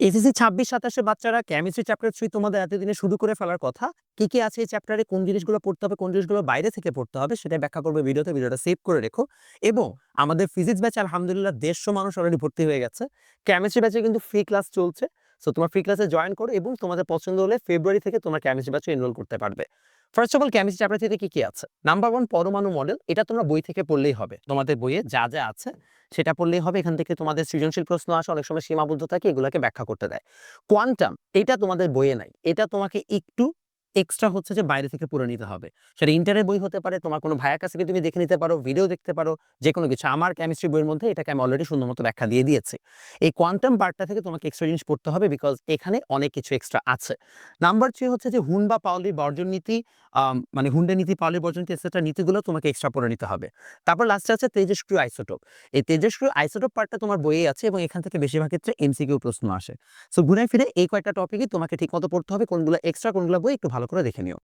SSC ছাব্বিশ, সাতাশে বাচ্চারা কেমিস্ট্রি চ্যাপ্টার থ্রি তোমাদের এতদিনে শুরু করে ফেলার কথা। কি কি আছে এই চ্যাপ্টারে কোন জিনিসগুলো পড়তে হবে, কোন জিনিসগুলো বাইরে থেকে পড়তে হবে সেটা ব্যাখ্যা করবে ভিডিওতে। ভিডিওটা সেভ করে রেখো। এবং আমাদের ফিজিক্স ব্যাচ আলহামদুলিল্লাহ দেড়শো মানুষ অলরেডি ভর্তি হয়ে গেছে। কেমিস্ট্রি ব্যাচে কিন্তু ফ্রি ক্লাস চলছে। সো তোমার ফ্রি ক্লাসে জয়েন করো এবং তোমাদের পছন্দ হলে ফেব্রুয়ারি থেকে তোমার কেমিস্ট্রি ব্যাচে এনরোল করতে পারবে। First of all chemistry chapter থেকে কি কি আছে? নাম্বার ওয়ান পরমাণু মডেল এটা তোমরা বই থেকে পড়লেই হবে। তোমাদের বইয়ে যা যা আছে, সেটা পড়লেই হবে। এখান থেকে তোমাদের সৃজনশীল প্রশ্ন আসে, অনেক সময় সীমাবদ্ধ থাকে, এগুলোকে ব্যাখ্যা করতে দেয়। কোয়ান্টাম এটা তোমাদের বইয়ে নাই। এটা তোমাকে একটু এক্সট্রা হচ্ছে যে বাইরে থেকে পড়ে নিতে হবে। সেটা ইন্টারের বই হতে পারে, তোমার কোনো ভাইয়ের কাছ থেকে তুমি দেখে নিতে পারো ভিডিও দেখতে পারো যে কোনো কিছু। আমার কেমিস্ট্রি বইয়ের মধ্যে এটাকে আমি অলরেডি সুন্দর মতো ব্যাখ্যা দিয়ে দিয়েছি। এই কোয়ান্টাম পার্টটা থেকে তোমাকে এক্সট্রা জিনিস পড়তে হবে বিকজ এখানে অনেক কিছু এক্সট্রা আছে। নাম্বার থ্রি হচ্ছে যে হুন বা পাওলির বর্জন নীতি মানে হুন্ডে নীতি পাওলির বর্জন নীতি এক্সট্রা নীতিগুলো তোমাকে এক্সট্রা পড়ে নিতে হবে। তারপর লাস্টে আছে তেজস্ক্রিয় আইসোটোপ এই তেজস্ক্রিয় আইসোটোপ পার্টটা তোমার বইয়ে আছে এবং এখান থেকে বেশিরভাগ ক্ষেত্রে এমসিকিউ প্রশ্ন আসে। সো ঘুরে ফিরে এই কয়েকটা টপিকই তোমাকে ঠিকমতো পড়তে হবে, কোনগুলো এক্সট্রা কোনগুলো বই একটু ভালো করে দেখে নিও।